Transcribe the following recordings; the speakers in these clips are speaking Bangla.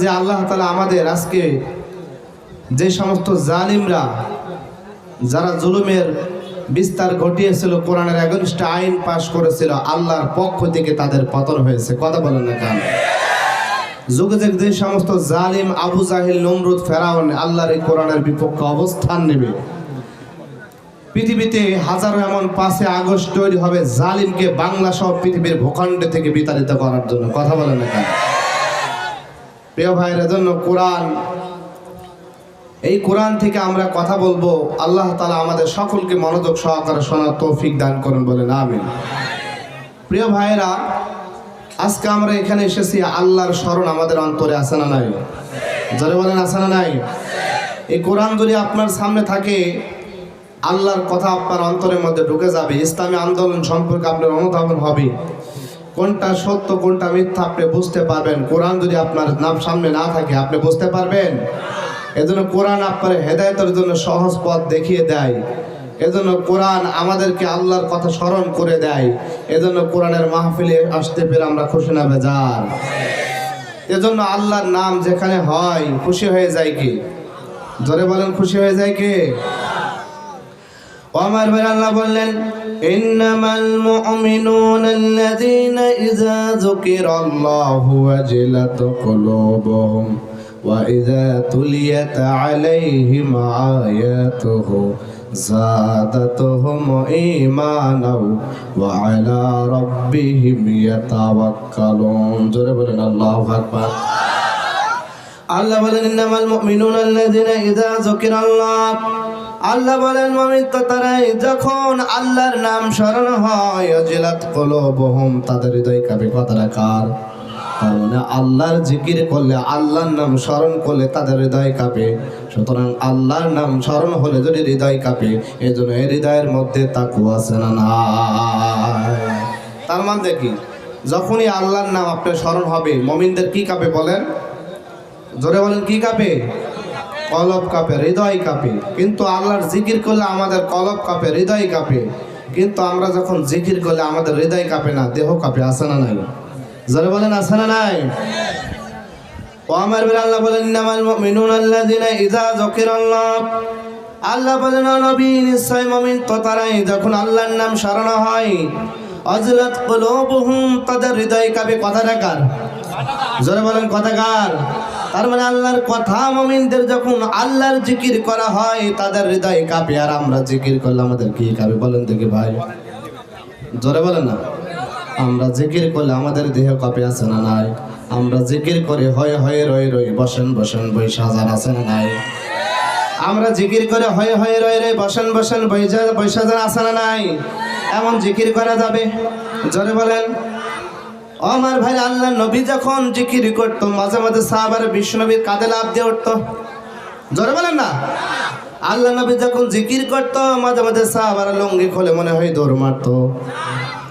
যে আল্লাহ তালা আমাদের আজকে যে সমস্ত জালিমরা, যারা জুলুমের বিস্তার ঘটিয়েছিল, কোরআনের এগনিষ্ঠ আইন পাশ করেছিল, আল্লাহর পক্ষ থেকে তাদের পতন হয়েছে। কথা বলেন না কেন? যুগে যুগে যে সমস্ত জালিম আবু জাহিল, নমরুদ, ফেরাউন, আল্লাহর এই কোরআনের বিপক্ষে অবস্থান নেবে। পৃথিবীতে হাজারো এমন পাঁচে আগস্ট তৈরি হবে জালিমকে বাংলা সহ পৃথিবীর ভূখণ্ডে থেকে বিতাড়িত করার জন্য। কথা বলেন না কেন? প্রিয় ভাইয়ের জন্য কোরআন। এই কোরআন থেকে আমরা কথা বলব। আল্লাহ তালা আমাদের সকলকে মনোযোগ সহকারে শোনার তৌফিক দান করুন বলেন, আমিন। প্রিয় ভাইয়েরা, আজকে আমরা এখানে এসেছি, আল্লাহর স্মরণ আমাদের অন্তরে আছে না নাই? যারা বলেন, আছে না নাই? এই কোরআন যদি আপনার সামনে থাকে, আল্লাহর কথা আপনার অন্তরের মধ্যে ঢুকে যাবে। ইসলামী আন্দোলন সম্পর্কে আপনার অনুধাবন হবে। কোনটা সত্য, কোনটা মিথ্যা আপনি বুঝতে পারবেন। কোরআন যদি আপনার নাম সামনে না থাকে, আপনি বুঝতে পারবেন? এজন্য কোরআন আপনার হেদায়তের জন্য সহজ পথ দেখিয়ে দেয়। এজন্য কোরআন আমাদেরকে আল্লাহর কথা স্মরণ করে দেয়। এজন্য কোরআনের মাহফিলে আসতে পেরে আমরা খুশি না, বেজার। এজন্য আল্লাহর নাম যেখানে হয়, খুশি হয়ে যায় কি? জোরে বলেন, খুশি হয়ে যায় কি? ওমর বিন আল্লাহ বললেন ইন্নামাল মুমিনুন আল্লাযীনা ইযা যুকিরাল্লাহু ওয়াজিলাত কুলুবুহুম ওয়া ইযা তুলিয়াত আলাইহিম আয়াতুহু زادتهم إيمانا وعلى ربهم يتوكلون জোরে বলেন আল্লাহু আকবার আল্লাহ বলেন ইন্নামাল মুমিনুন আল্লাযীনা ইযা যুকিরাল্লাহ আল্লাহ বলেন, মুমিন তো তারাই যখন আল্লাহর নাম স্মরণ হয়, অজিলাত কলবহুম, তাদের হৃদয় কাঁপে কথাটা কার তার মানে আল্লাহর জিকির করলে, আল্লাহর নাম স্মরণ করলে তাদের হৃদয় কাঁপে। সুতরাং আল্লাহর নাম স্মরণ হলে যদি হৃদয় কাঁপে এই জন্য এই হৃদয়ের মধ্যে তাকু আছে না তার মানে দেখি যখনই আল্লাহর নাম আপনার স্মরণ হবে, মমিনদের কি কাঁপে বলেন? জোরে বলেন, কি কাঁপে? কলব কাঁপে, হৃদয় কাঁপে। কিন্তু আল্লাহর জিকির করলে আমাদের কলব কাঁপে, হৃদয় কাঁপে। কিন্তু আমরা যখন জিকির করলে আমাদের হৃদয় কাঁপে না, দেহ কাঁপে আসে না নাই? জোরে বলেন আসে না নাই? ও আমার বেলা, আল্লাহ বলেন বলেন মুমিন তো তারাই, যখন নাম হয় হৃদয় কথা জোরে বলেন কথাকার তার মানে আল্লাহর কথা মমিনদের যখন আল্লাহর জিকির করা হয়, তাদের হৃদয় কাঁপে। আর আমরা জিকির করলে আমাদের কি কাঁপে বলেন দেখি ভাই। জোরে বলেন না। আমরা জিকির করলে আমাদের দেহ কাঁপে আছে না নাই? আমরা জিকির করে হয়ে হয়ে রয়ে রয়ে বসেন বসেন বই সাজান আছে না নাই? আমরা জিকির করে হয়ে হয়ে রয়ে রয়ে বসেন বসেন বৈশা বৈশাজান আছে না নাই? এমন জিকির করা যাবে? জোরে বলেন। আমার ভাই আল্লাহ নবী যখন জিকির করতো, মাঝে মাঝে সাহাবার বিষ্ণবীর কাঁধে লাভ দিয়ে উঠতো। জোরে বলেন না? আল্লাহ নবী যখন জিকির করতো, মাঝে মাঝে সাহাবার লঙ্গি খোলে মনে হয় দৌড় মারতো।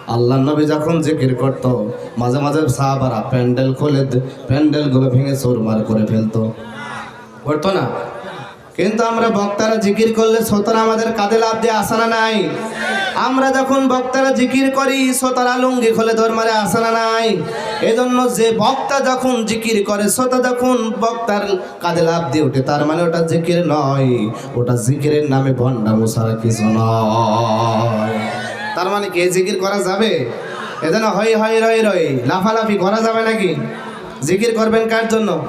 আল্লাহ নবী যখন জিকির করতো, মাঝে মাঝে সাহাবারা প্যান্ডেল খোলে প্যান্ডেলগুলো ভেঙে চোরমার করে ফেলতো। করতো না? কিন্তু আমরা বক্তারা জিকির করলে শ্রোতারা আমাদের কাঁধে লাভ দিয়ে আসানা নাই? আমরা যখন বক্তারা জিকির করি, শ্রোতারা লুঙ্গি খোলে ধর্মারে আসানা নাই? এজন্য যে বক্তা যখন জিকির করে, শ্রোতা যখন বক্তার কাঁধে লাভ দিয়ে ওঠে, তার মানে ওটা জিকির নয়। ওটা জিকিরের নামে ভণ্ডা মুসারা কিছু নয়। তার মানে কে জিকির করা যাবে? এজন্য হই হয় রয় রয় লাফালাফি করা যাবে নাকি? জিকির করবেন কার জন্য?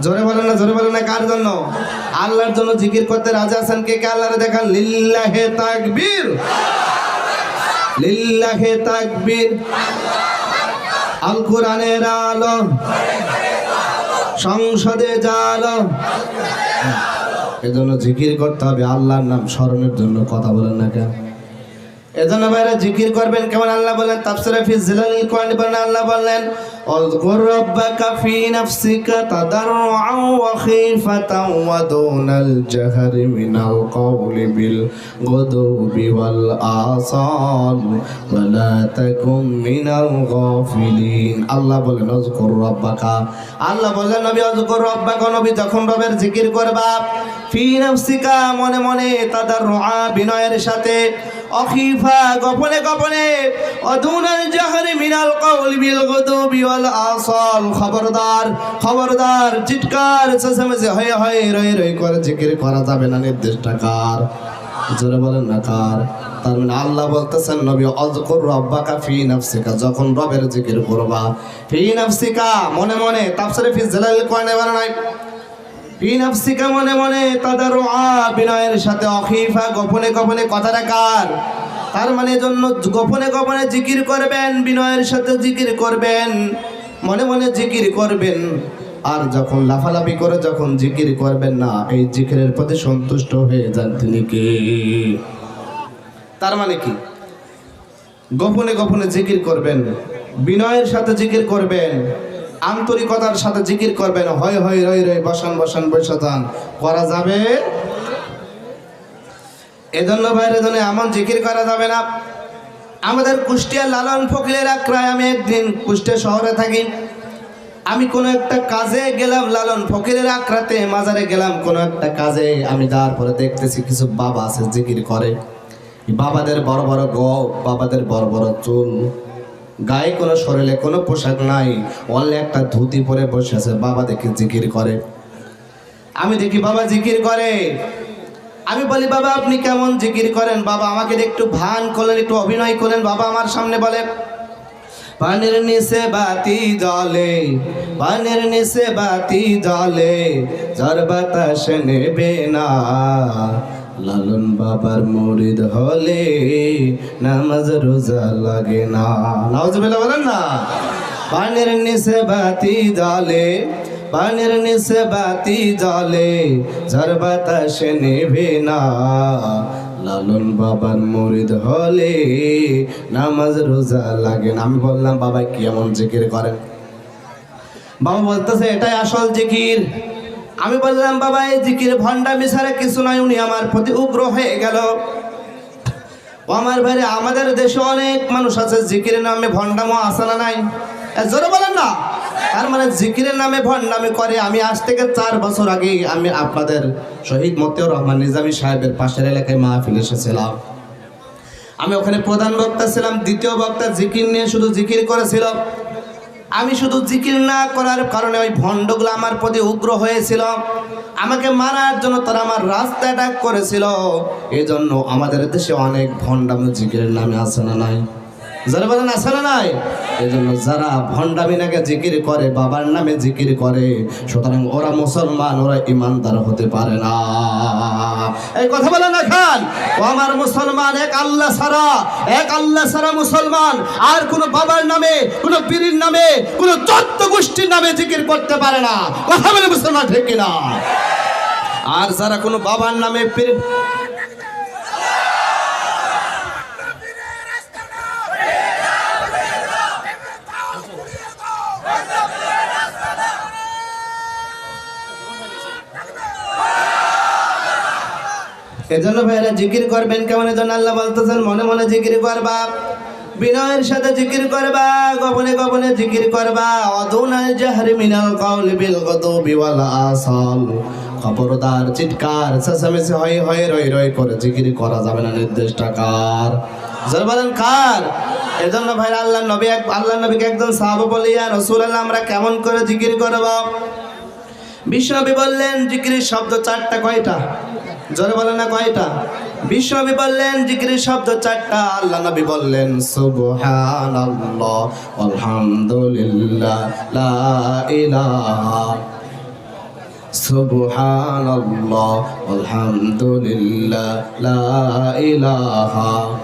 জোরে বলেন না, জোরে বলেন না, কার জন্য? আল্লাহর জন্য জিকির করতে রাজা আছেন কে কে? আল্লাহরে দেখান, লিল্লাহে তাকবীর। লিল্লাহে তাকবীর। আল কোরআনের আলো সংসদে জালো এজন্য জিকির করতে হবে, আল্লাহর নাম স্মরণের জন্য কথা বলেন না কেন? এজন্য ভাইরা জিকির করবেন কেমন? আল্লাহ বলেন, তাফসিরে ফি জিলাল কোরআন আল্লাহ বললেন اذكر ربك في نفسك تضرعا وخيفة ودون الجهر من القول بالغدو والآصال ولا تكن من الغافلين আল্লাহ বলেন اذكر ربك আল্লাহ বলেন নবী اذكر ربك নবী যখন রবের জিকির করবা ফি নাফসিকা মনে মনে তাদাররুআ বিনয়ের সাথে অখিফা গোপনে গোপনে অদুনাল জাহরি মিনাল কওল বিল গুদুবি আসল, খবরদার খবরদার, চিৎকার, চেঁচামেচি, হয়ে হয়ে, রয়ে রয়ে করে, জিকির করা যাবে না, নির্দিষ্ট কার। জোরে বলেন না কার। তার মানে আল্লাহ বলতেছেন, নবী অজকুর রব্বাকা ফি নাফসিকা যখন রবের জিকির করবা। ফি নাফসিকা, মনে মনে, তাফসিরে ফি জালাল কোরআনে নাই। ফি নাফসিকা, মনে মনে তাদের বিনয়ের সাথে অখিফা, গোপনে গোপনে কথাটা কার? তার মানে জন্য গোপনে গোপনে জিকির করবেন, বিনয়ের সাথে জিকির করবেন, মনে মনে জিকির করবেন। আর যখন লাফালাফি করে যখন জিকির করবেন না, এই জিকিরের প্রতি সন্তুষ্ট হয়ে যান তিনি কে? তার মানে কি? গোপনে গোপনে জিকির করবেন, বিনয়ের সাথে জিকির করবেন, আন্তরিকতার সাথে জিকির করবেন হয় হয় রয় রই, বসান বসান বসান করা যাবে এজন্য বাইরে জন্য এমন জিকির করা যাবে না। আমাদের কুষ্টিয়া লালন ফকিরের আক্রায় আমি একদিন কুষ্টিয়া শহরে থাকি। আমি কোনো একটা কাজে গেলাম লালন ফকিরের আক্রাতে মাজারে গেলাম কোনো একটা কাজে। আমি যাওয়ার পরে দেখতেছি কিছু বাবা আছে জিকির করে। বাবাদের বড় বড় গ, বাবাদের বড় বড় চুল। গায়ে কোনো শরীরে কোনো পোশাক নাই। অনলি একটা ধুতি পরে বসে আছে, বাবা দেখে জিকির করে। আমি দেখি বাবা জিকির করে। আমি বলি, বাবা, আপনি কেমন জিকির করেন? বাবা, আমাকে একটু ভান করলেন, একটু অভিনয় করলেন। বাবা আমার সামনে বলে, পানির নিচে বাতি জলে পানির নিচে বাতি জলে ঝড় বাতাস নেবে না। লালন বাবার মরিদ হলে নামাজ রোজা লাগে না। নামাজ বলেন না। পানির নিচে বাতি জলে পানির নিচে বাতি জলে ঝড় বাতাস নেবে না। লালন বাবার মরিদ হলে নামাজ রোজা লাগে না। আমি বললাম, বাবা, কি এমন জিকির করেন? বাবা বলতেছে, এটাই আসল জিকির। আমি বললাম, বাবা, এই জিকির ভণ্ডা মিশারে কিছু নয় উনি আমার প্রতি উগ্র হয়ে গেল। আমার ভাইরে, আমাদের দেশে অনেক মানুষ আছে, জিকিরের নামে ভণ্ডামো আসে না নাই? জোরে বলেন না। তার মানে জিকিরের নামে ভণ্ডামি করে। আমি আজ থেকে চার বছর আগে আমি আপনাদের শহীদ মতিউর রহমান নিজামী সাহেবের পাশের এলাকায় মাহফিল এসেছিলাম। আমি ওখানে প্রধান বক্তা ছিলাম, দ্বিতীয় বক্তা জিকির নিয়ে শুধু জিকির করেছিল আমি শুধু জিকির না করার কারণে ওই ভণ্ডগুলো আমার প্রতি উগ্র হয়েছিল। আমাকে মারার জন্য তারা আমার রাস্তা অ্যাটাক করেছিল। এই জন্য আমাদের দেশে অনেক ভণ্ডামি জিকিরের নামে আছে না নাই? যারা বলেন আছে না নাই? জন্য যারা ভণ্ডামি নাকে জিকির করে, বাবার নামে জিকির করে, সুতরাং ওরা মুসলমান, ওরা ইমানদার হতে পারে না। এই কথা বলে না খান। ও আমার মুসলমান, এক আল্লাহ সারা এক আল্লাহ সারা মুসলমান, আর কোন বাবার নামে, কোন পীরের নামে, কোন চত্ব গোষ্ঠীর নামে জিকির করতে পারে না। কথা বলে মুসলমান ঠিক কিনা? আর যারা কোনো বাবার নামে পীর এজন্য ভাইরা জিকির করবেন কেমন এজন্য আল্লাহ বলতেছেন, মনে মনে জিকির করবা। বিনয়ের সাথে জিকির করবা, গোপনে গোপনে জিকির করবা। অদুনাল জাহরি মিনাল কাউল বিল গদুবি ওয়াল আসল। খবরদার, চিৎকার, চেঁচামেচি হয়ে হয়ে রই রই করে জিকির করা যাবে না নির্দিষ্ট কার? যারা বলেন কার? এজন্য ভাইরা আল্লাহ নবী এক আল্লাহ নবীকে একজন সাহাবা বলিয়া রসুল আল্লাহ আমরা কেমন করে জিকির করব? বিশ্বনবী বললেন, জিকিরের শব্দ চারটা কয়টা? জোরে বলে না কয়টা? বিশ্বনবী বললেন, জিকিরের শব্দ চারটা। আল্লাহ নবী বললেন, সুবহানাল্লাহ, আলহামদুলিল্লাহ, লা ইলাহা। সুবহানাল্লাহ, আলহামদুলিল্লাহ, লা ইলাহা।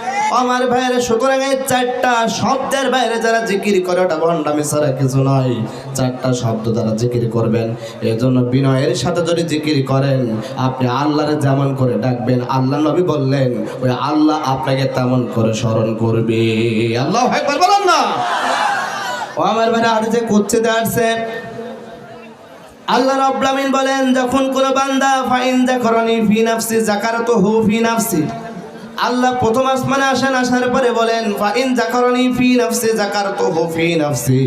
আমার ভাইয়ের সুতরাং এই চারটা শব্দের বাইরে যারা জিকির করে, ওটা ভণ্ডামি ছাড়া কিছু নয়। চারটা শব্দ যারা জিকির করবেন এই জন্য বিনয়ের সাথে যদি জিকির করেন, আপনি আল্লাহরে যেমন করে ডাকবেন, আল্লাহ নবী বললেন, ওই আল্লাহ আপনাকে তেমন করে স্মরণ করবে। আল্লাহ একবার বলেন না। ও আমার ভাই যে করছে আসছে, আল্লাহ রাব্বুল আমিন বলেন, যখন কোন বান্দা, ফাইন যাকরানি ফি নাফসি যাকারতুহু ফি নাফসি। আল্লাহ প্রথম আসমানে আসেন, আসার পরে বলেন, ফাইন জাকারনি ফি নাফসি যাকারতুহু ফি নাফসি।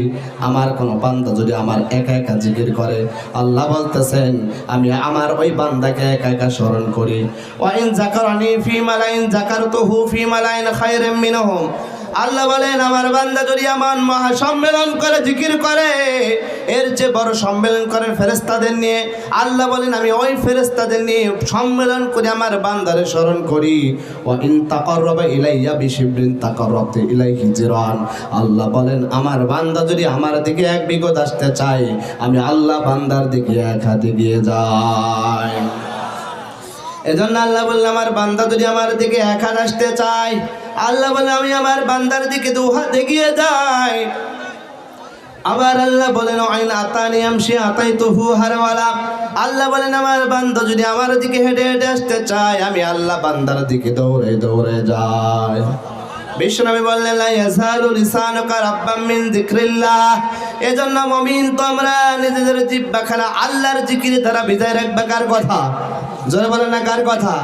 আমার কোন বান্দা যদি আমার একা একা জিকির করে, আল্লাহ বলতেছেন, আমি আমার ওই বান্দাকে একা একা স্মরণ করি। ওয়াইন জাকারনি ফি মালাইন যাকারতুহু ফি মালাইন খায়রাম মিনহুম। আল্লাহ বলেন, আমার বান্দা যদি আমার মহা সম্মেলন করে, জিকির করে, এর যে বড় সম্মেলন করেন ফেরেস্তাদের নিয়ে, আল্লাহ বলেন, আমি ওই ফেরেস্তাদের নিয়ে সম্মেলন করে আমার বান্দারে স্মরণ করি। ও ইন তাকররবা ইলাইয়া বিশিবরিন তাকররবতে ইলাইহি জিরান। আল্লাহ বলেন, আমার বান্দা যদি আমার দিকে এক বিগত আসতে চায়, আমি আল্লাহ বান্দার দিকে এক হাতে দিয়ে যাই। এজন্য আল্লাহ বললেন, আমার বান্দা যদি আমার দিকে এক হাত আসতে চায় আল্লাহ বলে, আমি আমার বান্দার দিকে দু হাত এগিয়ে যাই। আবার আল্লাহ বলেন, আইন আতানি আমশি আতাই তুহু হারওয়ালা। আল্লাহ বলেন, আমার বান্দা যদি আমার দিকে হেঁটে হেঁটে আসতে চায়, আমি আল্লাহ বান্দার দিকে দৌড়ে দৌড়ে যাই। বিশ্বনবী বললেন, লা ইয়াজালু লিসানুকা রাব্বাম মিন যিকরিল্লাহ। এজন্য মুমিন তোমরা নিজেদের জিহ্বাখানা আল্লাহর জিকিরে তারা বিজয় রাখবে কার কথা? জোরে বলেন না কার কথা?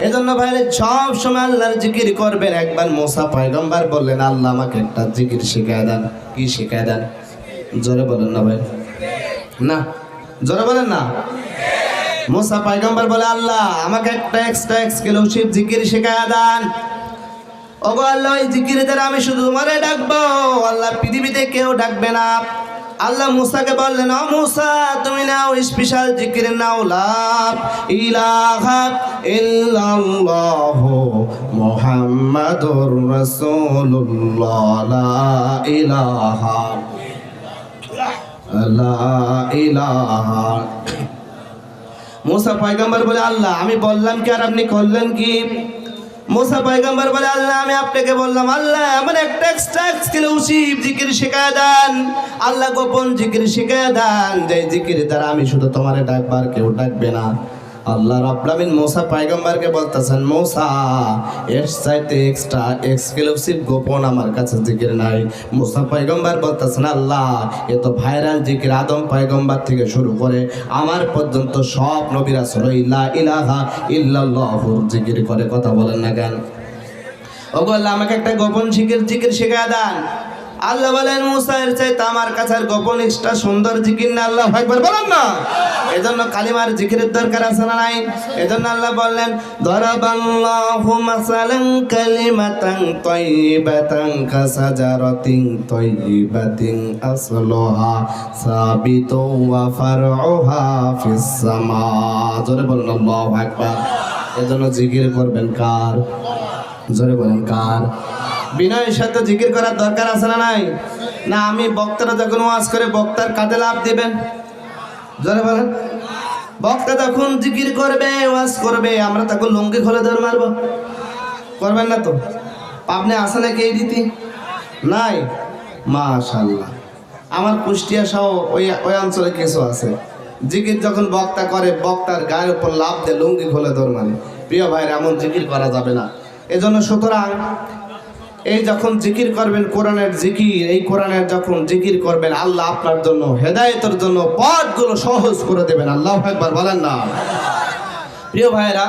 এজন্য ভাইরে, সব সময় আল্লাহর জিকির করবেন। একবার মোসা পয়গম্বর বললেন, আল্লাহ আমাকে একটা জিকির শিখায় দেন। কি শিখায় দেন? জোরে বলেন না ভাই। না, জোরে বলেন না। মোসা পয়গম্বর বলে, আল্লাহ আমাকে একটা এক্সট্রা এক্সক্লুসিভ জিকির শিখায় দেন। ওগো আল্লাহ, ওই জিকির দ্বারা আমি শুধু তোমারে ডাকবো। আল্লাহ পৃথিবীতে কেউ ডাকবে না। আল্লাহ মুসাকে বললেন, ও মুসা, তুমি নাও স্পেশাল জিকির, নাও লাভ। ইলাহা ইল্লাল্লাহ মুহাম্মাদুর রাসূলুল্লাহ। লা ইলাহা লা ইলাহা মুসা পয়গম্বর বলে, আল্লাহ, আমি বললাম কি আর আপনি করলেন কি? মুসা পয়গম্বর বলে, আল্লাহ, আমি আপনাকে বললাম, আল্লাহ আমার একটা এক্সট্রা এক্সক্লুসিভ জিকির শিখায় দেন। আল্লাহ, গোপন জিকির শিখায় দেন, যে জিকির দ্বারা আমি শুধু তোমার ডাকবার, কেউ ডাকবে না। আল্লাহ রাব্লামিন মোসা পয়গম্বরকে বলতেছেন, মৌসা, এর চাইতে এক্সট্রা এক্সক্লুসিভ গোপন আমার কাছে জিকির নাই। মোসা পয়গম্বর বলতেছেন, আল্লাহ, এ তো ভাইরাল জিকির আদম পয়গম্বর থেকে শুরু করে আমার পর্যন্ত সব নবীরা সর ইল্লা ইলাহা ইল্লাল্লাহুর জিকির করে কথা বলেন না কেন? ওগো আল্লাহ, আমাকে একটা গোপন জিকির জিকির শেখায় দেন। আল্লাহ বলেন মুসা এর চাইতে আমার কাছে গোপন এক্সট্রা সুন্দর জিকির না আল্লাহ একবার বলেন না। এজন্য কালিমার জিকিরের দরকার আছে না নাই? এজন্য আল্লাহ বললেন দরাবাল্লাহু মাসালান কালিমাতান তাইয়িবাতান কাসাজারাতিন তাইয়িবাতিন আসলুহা সাবিতু ওয়া ফারউহা ফিস সামা জোরে বলুন, আল্লাহু আকবার। এজন্য জিকির করবেন কার? জোরে বলেন কার? বিনয়ের সাথে জিকির করার দরকার আছে না নাই? না, আমি বক্তারা যখন ওয়াজ করে, বক্তার কাজে লাভ দিবেন। জোরে বলেন। বক্তা তখন জিকির করবে, ওয়াজ করবে, আমরা তখন লুঙ্গি খোলে ধরে মারবো। করবেন না তো? আপনি আসে নাকি এই রীতি? নাই। মাশাল্লাহ আমার কুষ্টিয়া সহ ওই ওই অঞ্চলে কিছু আছে। জিকির যখন বক্তা করে, বক্তার গায়ের উপর লাভ দেয় লুঙ্গি খোলে ধর মানে প্রিয় ভাইরা, এমন জিকির করা যাবে না। এজন্য সুতরাং এই যখন জিকির করবেন, কোরআনের জিকির, এই কোরআনের যখন জিকির করবেন, আল্লাহ আপনার জন্য হেদায়েতের জন্য পথগুলো সহজ করে দেবেন। আল্লাহ একবার বলেন না। প্রিয় ভাইরা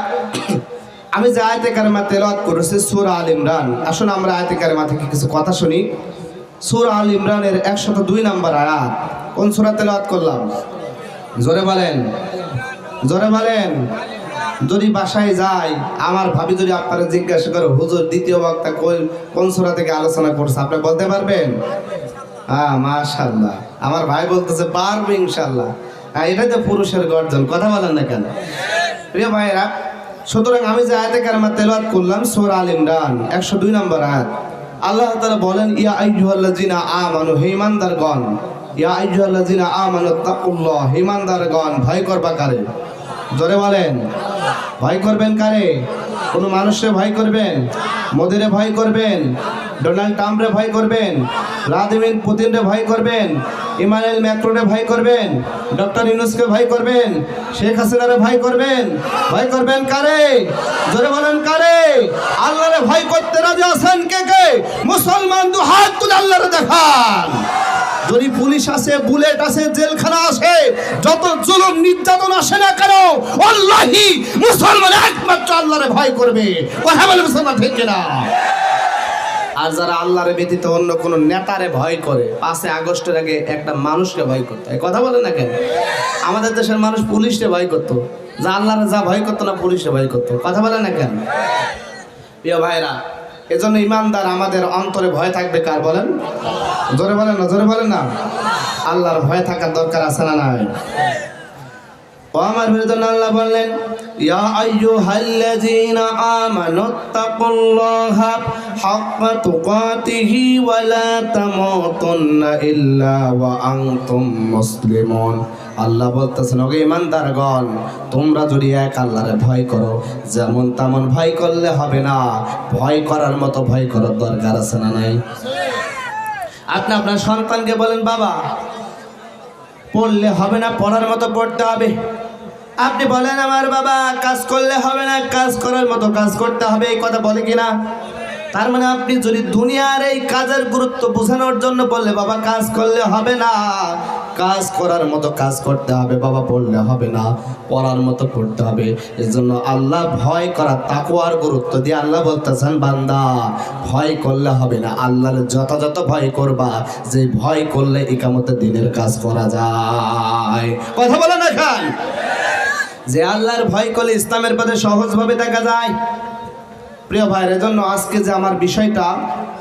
আমি যে আয়তে কারিমা তেলাওয়াত করেছি, সূরা আল ইমরান। আসুন আমরা আয়তে কারিমা থেকে কিছু কথা শুনি। সূরা আল ইমরানের একশত দুই নম্বর আয়াত। কোন সূরা তেলাওয়াত করলাম? জোরে বলেন। জোরে বলেন। যদি বাসায় যাই, আমার ভাবি যদি আপনারা জিজ্ঞাসা করে, হুজুর, দ্বিতীয় বক্তা কোন সূরা থেকে আলোচনা করছে? আপনি বলতে পারবেন? হ্যাঁ মাশাল্লাহ আমার ভাই বলতেছে, পারবে ইনশাল্লাহ হ্যাঁ এটাই তো পুরুষের গর্জন। কথা বলেন না কেন? প্রিয় ভাইরা সুতরাং আমি যে আয়াতে কারমা তেলাওয়াত করলাম, সূরা আল ইমরান 102 নম্বর আয়াত। আল্লাহ তাআলা বলেন, ইয়া আইয়ুহাল্লাযিনা আমানু, হে ঈমানদারগণ ইয়া আইয়ুহাল্লাযিনা আমানু তাকুল্লাহ হে ঈমানদারগণ ভয় করবা কারে? জোরে বলেন। ভয় করবেন কারে? কোনো মানুষে ভয় করবেন? মোদিরে ভয় করবেন? ডোনাল্ড ট্রাম্পরে ভয় করবেন? ভ্লাদিমির পুতিনরে ভয় করবেন? ইমানুয়েল ম্যাক্রোনে ভয় করবেন? ডক্টর ইউনুসকে ভয় করবেন? শেখ হাসিনারে ভয় করবেন? ভয় করবেন কারে? জোরে বলেন কারে? আল্লাহরে ভয় করতে রাজি আছেন কে কে? মুসলমান দু হাত তুলে আল্লাহরে দেখান। যদি পুলিশ আসে, বুলেট আছে জেলখানা আছে যত জুলুম, নির্যাতন আসে না কেন, আল্লাহি মুসলমান একমাত্র আল্লাহরে ভয় করবে। কথা বলে মুসলমান ঠিক কিনা? আর যারা আল্লাহরে ব্যতীত অন্য কোন নেতারে ভয় করে পাঁচে আগস্টের আগে একটা মানুষকে ভয় করতো। এই কথা বলে না কেন? আমাদের দেশের মানুষ পুলিশকে ভয় করতো। যা আল্লাহরে যা ভয় করতো না পুলিশে ভয় করতো। কথা বলে না কেন? প্রিয় ভাইরা এজন্য ইমানদার আমাদের অন্তরে ভয় থাকবে কার বলেন? জোরে বলেন না, জোরে বলেন না। আল্লাহর ভয় থাকার দরকার আছে না নাই? ও আমার বিরুদ্ধে আল্লাহ বললেন মুসলিমুন। আল্লাহ বলতেছেন, ওগে ইমানদারগণ তোমরা যদি এক আল্লাহরে ভয় করো, যেমন তেমন ভয় করলে হবে না। ভয় করার মতো ভয় করার দরকার আছে না নাই? আপনি আপনার সন্তানকে বলেন, বাবা, পড়লে হবে না, পড়ার মতো পড়তে হবে। আপনি বলেন, আমার বাবা, কাজ করলে হবে না, কাজ করার মতো কাজ করতে হবে। এই কথা বলে কিনা? তার মানে আপনি যদি দুনিয়ার এই কাজের গুরুত্ব বোঝানোর জন্য বললে, বাবা, কাজ করলে হবে না। কাজ করার মতো কাজ করতে হবে, বাবা, বললে হবে না। পড়ার মতো পড়তে হবে। এই জন্য আল্লাহ ভয় করা তাকুয়ার গুরুত্ব দিয়ে আল্লাহ বলতেছেন, বান্দা, ভয় করলে হবে না। আল্লাহর যথাযথ ভয় করবা। যে ভয় করলে একামতে দিনের কাজ করা যায়। কথা বলে না খান? যে আল্লাহর ভয় করলে ইসলামের পথে সহজভাবে দেখা যায়। প্রিয় ভাইয়ের জন্য আজকে যে আমার বিষয়টা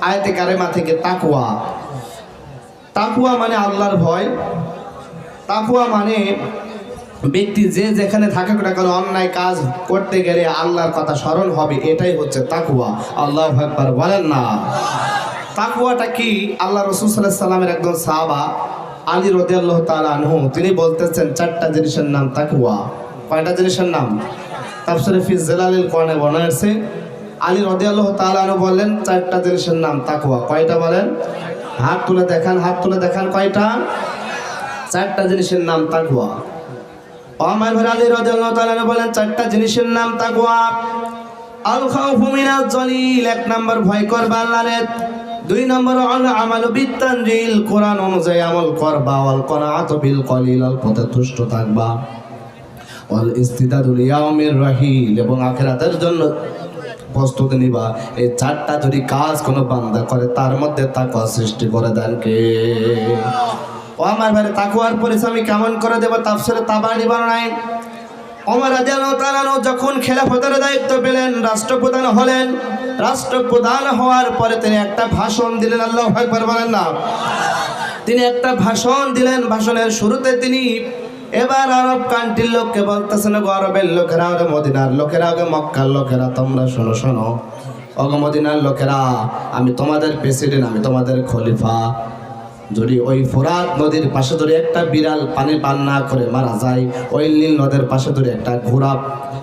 আয়তে কারেমা থেকে তাকুয়া তাকুয়া মানে আল্লাহর ভয়। তাকুয়া মানে ব্যক্তি যে যেখানে থাকে না কোনো অন্যায় কাজ করতে গেলে আল্লাহর কথা স্মরণ হবে, এটাই হচ্ছে তাকুয়া আল্লাহ একবার বলেন না। তাকুয়াটা কি? আল্লাহ রসুল সাল্লাহ সাল্লামের একজন সাহাবা আলী রদি আল্লাহ আনহু, তিনি বলতেছেন চারটা জিনিসের নাম তাকুয়া কয়টা জিনিসের নাম? তাফসিরে ফি জালালিল কোরআনে বর্ণনা আলী রাদিয়াল্লাহু তাআলা আনহু বললেন, চারটা জিনিসের নাম তাকওয়া। কয়টা বলেন? হাত তুলে দেখান, হাত তুলে দেখান কয়টা? চারটা জিনিসের নাম তাকওয়া। আমার ভাই আলী রাদিয়াল্লাহু তাআলা আনহু বলেন চারটা জিনিসের নাম তাকওয়া। আল খাউফু মিনাজ জলিল, এক নাম্বার ভয় করবা আল্লাহরে দুই নম্বর, আল আমালু বিত্তানজিল, কোরআন অনুযায়ী আমল করবা। ওয়াল কনাআতু বিল কলিল অল্পতে তুষ্ট থাকবা। ওয়াল ইস্তিদাদুল ইয়াউমির রাহিল, এবং আখিরাতের জন্য প্রস্তুতি নিবা। এই চারটা যদি কাজ কোনো বান্দা করে, তার মধ্যে তাকওয়া সৃষ্টি করে দেন কে ও আমার ভাই তাকওয়ার পরিচয় আমি কেমন করে দেব? তাফসিরে তাবারি বানায় ওমর আনহু যখন খেলাফতের দায়িত্ব পেলেন, রাষ্ট্রপ্রধান হলেন, রাষ্ট্রপ্রধান হওয়ার পরে তিনি একটা ভাষণ দিলেন, আল্লাহু আকবার বলেন না। তিনি একটা ভাষণ দিলেন, ভাষণের শুরুতে তিনি এবার আরব কান্ট্রির লোককে বলতেছে না গরবের লোকেরা ওরে মদিনার লোকেরা ওগে মক্কার লোকেরা, তোমরা শোনো শোনো। ওগো মদিনার লোকেরা, আমি তোমাদের প্রেসিডেন্ট, আমি তোমাদের খলিফা। যদি ওই ফোরাত নদীর পাশে ধরে একটা বিড়াল পানি পান না করে মারা যায়, ওই নীল নদের পাশে ধরে একটা ঘোড়া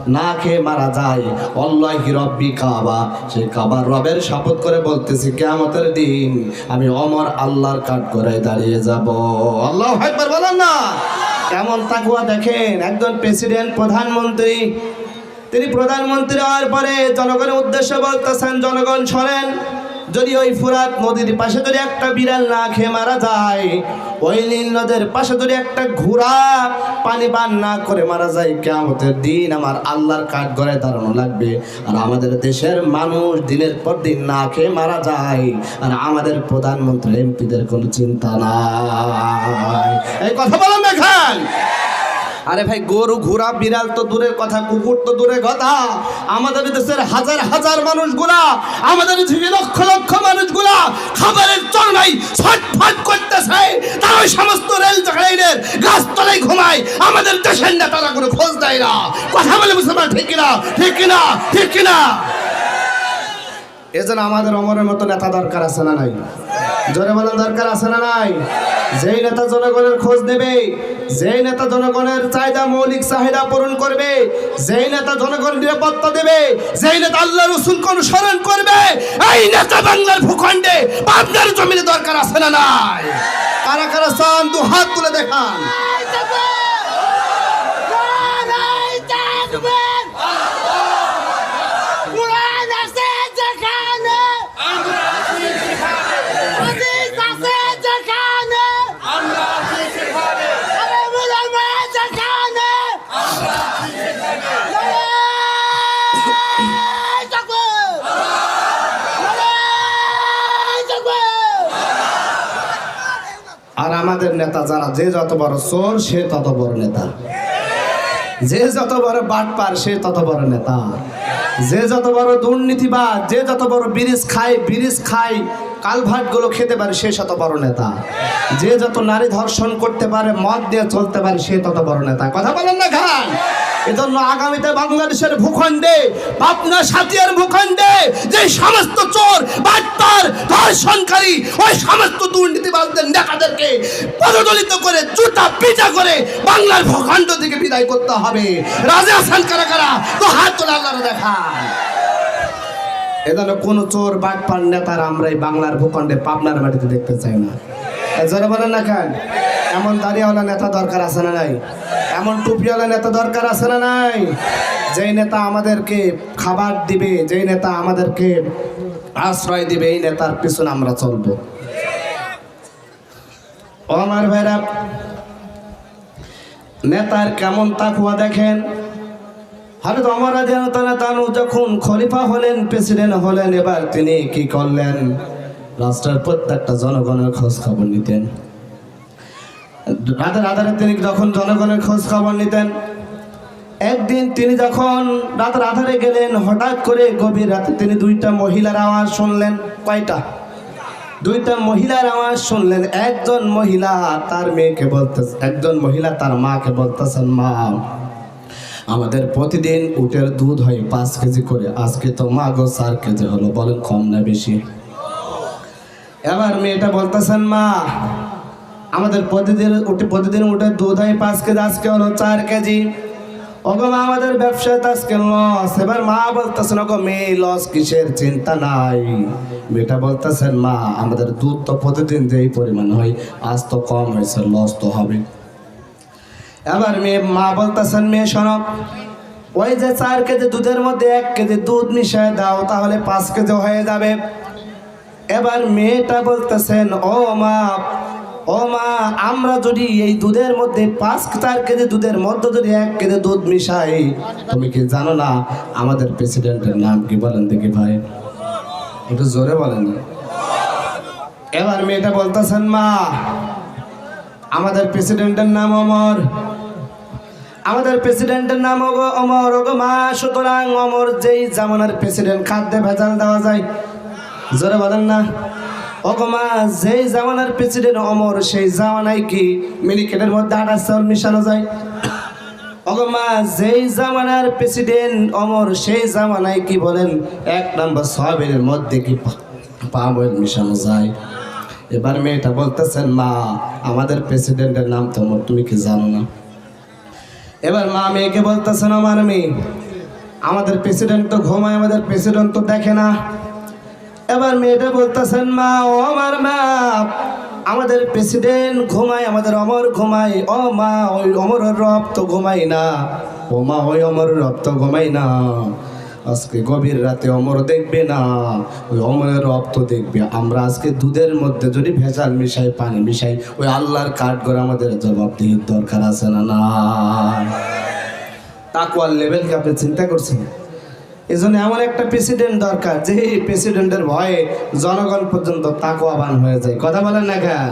না খেয়ে মারা যায়, অল্লাহি রব্বি কাবা। সেই কাবার রবের শপথ করে বলতেছি, কেয়ামতের দিন আমি অমর আল্লাহর কাঠ করে দাঁড়িয়ে যাব। আল্লাহ একবার বলেন না। কেমন তাকুয়া দেখেন? একজন প্রেসিডেন্ট প্রধানমন্ত্রী। তিনি প্রধানমন্ত্রী হওয়ার পরে জনগণের উদ্দেশ্যে বলতেছেন, জনগণ শোনেন যদি ওই ফুরাত নদীর পাশে যদি একটা বিড়াল না খেয়ে মারা যায়, ওই নীল নদের পাশে যদি একটা ঘোড়া পানি পান না করে মারা যায় কেমতের দিন আমার আল্লাহর কাঠ গড়ে দাঁড়ানো লাগবে। আর আমাদের দেশের মানুষ দিনের পর দিন না খেয়ে মারা যায়, আর আমাদের প্রধানমন্ত্রী, এমপিদের কোনো চিন্তা নাই। এই কথা বলেন দেখান আরে ভাই, গরু ঘোড়া, বিড়াল তো দূরের কথা, কুকুর তো দূরের কথা। আমাদের দেশের হাজার হাজার মানুষগুলা, আমাদের লক্ষ লক্ষ মানুষগুলা খাবারের চরনাই ছটফট করতেছে। তারা ওই সমস্ত রেল লাইনের গাছতলায় ঘুমায়। আমাদের দেশের নেতারা কোনো খোঁজ দেয় না। কথা বলে মুসলমান ঠিক কিনা? ঠিক কিনা? ঠিক কিনা? এজন্য আমাদের অমরের মতো নেতা দরকার আছে না নাই? জোরে বলেন, দরকার আছে না নাই? যেই নেতা জনগণের খোঁজ নেবে, যেই নেতা জনগণের চাহিদা মৌলিক চাহিদা পূরণ করবে, যেই নেতা জনগণের নিরাপত্তা দেবে, যেই নেতা আল্লাহ রসুলকে অনুসরণ করবে, এই নেতা বাংলার ভূখণ্ডে আপনার জমিনে দরকার আছে না নাই? কারা কারা চান, দু হাত তুলে দেখান। আমাদের নেতা যারা, যে যত বড় চোর, সে তত বড় নেতা। যে যত বড় বাটপার, সে তত বড় নেতা। যে যত বড় দুর্নীতিবাদ যে যত বড় ব্রিজ খায় ব্রিজ খায় কালভার্টগুলো খেতে পারে, সে তত বড় নেতা। যে যত নারী ধর্ষণ করতে পারে, মদ দিয়ে চলতে পারে, সে তত বড় নেতা। কথা বলেন না খান এজন্য আগামীতে বাংলাদেশের ভূখণ্ডে পাবনা সাতিয়ার ভূখণ্ডে যে সমস্ত চোর, বাটপার, ধর্ষণকারী, ওই সমস্ত দুর্নীতিবাদদের নেতাদেরকে পদদলিত করে, জুতা পিটা করে বাংলার ভূখণ্ড থেকে বিদায় করতে হবে। রাজা হাসান, কারা কারা? তো হাত তোলা আল্লাহর দেখান এজন্য কোন চোর, বাটপার, নেতার আমরা এই বাংলার ভূখণ্ডে পাবনার মাটিতে দেখতে চাই না। জোরে বলেন না কেন? এমন দাঁড়িয়েওয়ালা নেতা দরকার আছে না নাই? এমন টুপিওয়ালা নেতা দরকার আছে না নাই? যেই নেতা আমাদেরকে খাবার দিবে, যেই নেতা আমাদেরকে আশ্রয় দিবে, এই নেতার পিছনে আমরা চলবো। আমার ভাইরা, নেতার কেমন তাকুয়া দেখেন? হয়তো আমার তানু যখন খলিফা হলেন, প্রেসিডেন্ট হলেন, এবার তিনি কি করলেন? রাষ্ট্রের প্রত্যেকটা জনগণের খোঁজ খবর নিতেন। রাতের আধারে তিনি যখন জনগণের খোঁজ খবর নিতেন, একদিন তিনি যখন রাতের আধারে গেলেন, হঠাৎ করে গভীর রাতে তিনি দুইটা মহিলার আওয়াজ শুনলেন। কয়টা? দুইটা মহিলার আওয়াজ শুনলেন। একজন মহিলা তার মেয়েকে বলতেছে, একজন মহিলা তার মাকে বলতেছেন, মা, আমাদের প্রতিদিন উটের দুধ হয় পাঁচ কেজি করে। আজকে তো মা গো চার কেজি হলো। বলেন কম না বেশি? এবার মেয়েটা বলতেছেন, মা আমাদের প্রতিদিন প্রতিদিন উঠে দুধ হয় পাঁচ কেজি, আজকে হলো চার কেজি। ওগো মা, আমাদের ব্যবসায় তো আজকে লস এবার মা বলতেছেন, ওগো মেয়ে লস কিসের চিন্তা নাই? মেয়েটা বলতেছেন, মা, আমাদের দুধ তো প্রতিদিন যেই পরিমাণ হয়, আজ তো কম হয়েছে লস তো হবে। এবার মেয়ে, মা বলতেছেন, মেয়ে, শোনো, ওই যে চার কেজি দুধের মধ্যে এক কেজি দুধ মিশিয়ে দাও, তাহলে পাঁচ কেজি হয়ে যাবে। এবার মেয়েটা বলতেছেন, ও মা ও মা আমরা যদি এই দুধের মধ্যে পাঁচ চার কেজি দুধের মধ্যে যদি এক কেজি দুধ মিশাই, তুমি কি জানো না আমাদের প্রেসিডেন্টের নাম কি বলেন দেখি ভাই? একটু জোরে বলেন। এবার মেয়েটা বলতেছেন, মা, আমাদের প্রেসিডেন্টের নাম অমর। আমাদের প্রেসিডেন্টের নাম ওগো অমর। ওগো মা, সুতরাং অমর যেই জামানার প্রেসিডেন্ট, খাদ্যে ভেজাল দেওয়া যায়। জোরে বলেন না। ওগো মা, যেই জামানার প্রেসিডেন্ট অমর, সেই জামানায় কি মিনিকেটের মধ্যে আটা চাউল মিশানো যায়? ওগো মা, যেই জামানার প্রেসিডেন্ট অমর, সেই জামানায় কি বলেন? এক নম্বর সয়াবিনের মধ্যে কি পাম মিশানো যায়? এবার মেয়েটা বলতেছেন, মা, আমাদের প্রেসিডেন্টের নাম তো তুমি কি জানো না? এবার মা মেয়েকে বলতেছেন আমার মেয়ে, আমাদের প্রেসিডেন্ট তো ঘুমায়, আমাদের প্রেসিডেন্ট তো দেখে না। এবার মেয়েটা বলতেছেন, মা, ও আমার মা, আমাদের প্রেসিডেন্ট ঘুমায়, আমাদের অমর ঘুমায়, ও মা, ওই অমরের রব তো না, ও মা, ওই অমর রব তো না, আজকে গভীর রাতে অমর দেখবে না, ওই অমরের রব তো দেখবে, আমরা আজকে দুধের মধ্যে যদি ভেজাল মিশাই, পানি মিশাই, ওই আল্লাহর কাঠ করে আমাদের জবাবদিহির দরকার আছে না না তাকুয়ার লেভেলকে আপনি চিন্তা করছেন? এই জন্য এমন একটা প্রেসিডেন্ট দরকার, যে প্রেসিডেন্টের ভয়ে জনগণ পর্যন্ত তাকুয়াবান হয়ে যায়। কথা বলেন না কেন?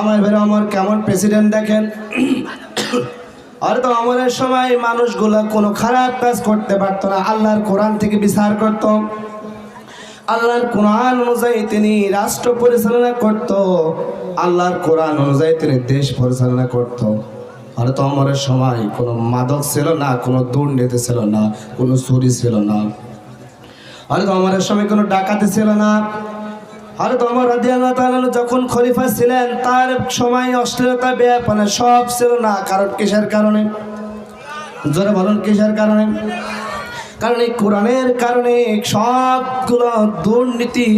আমার বের আমার কেমন প্রেসিডেন্ট দেখেন? আর তো আমলের সময় মানুষগুলো কোনো খারাপ কাজ করতে পারতো না, আল্লাহর কোরআন থেকে বিচার করত। আল্লাহর কোরআন অনুযায়ী তিনি রাষ্ট্র পরিচালনা করত, আল্লাহর কোরআন অনুযায়ী তিনি দেশ পরিচালনা করত। আর তো আমরের সময়, কোনো মাদক ছিল না, কোনো দুর্নীতি ছিল না, কোনো চুরি ছিল না। আর তো সময় কোনো ডাকাতি ছিল না। আর তো আমার যখন খলিফা ছিলেন, তার সময় অশ্লীলতা ব্যাপারে সব ছিল না। কারণ কিসের কারণে? জোরে বলুন, কিসের কারণে? কারণ এই কোরআনের কারণে সবগুলো দুর্নীতি,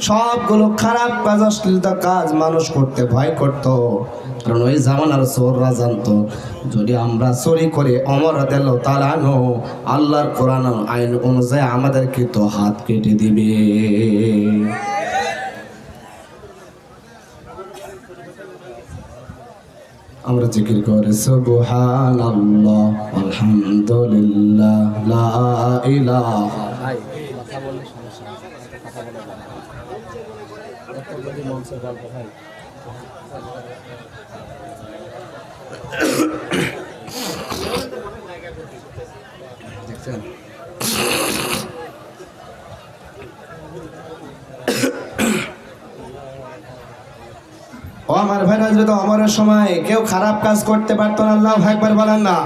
সবগুলো খারাপ কাজ, অশ্লীলতা কাজ মানুষ করতে ভয় করত। কারণ ওই জামানার চোররা জানতো যদি আমরা চুরি করে অমর দিল তালানো আল্লাহর কোরআন আইন অনুযায়ী আমাদেরকে তো হাত কেটে দিবে। আমরা জিকির করে, সুবহানাল্লাহ, আলহামদুলিল্লাহ কথা বললে সমস্যা কথা বলে না এত বলি মঞ্চে গল্প ভাই ও আমার ভাই হজরত অমরের সময় কেউ খারাপ কাজ করতে পারতো না, আল্লাহ একবার বলেন না।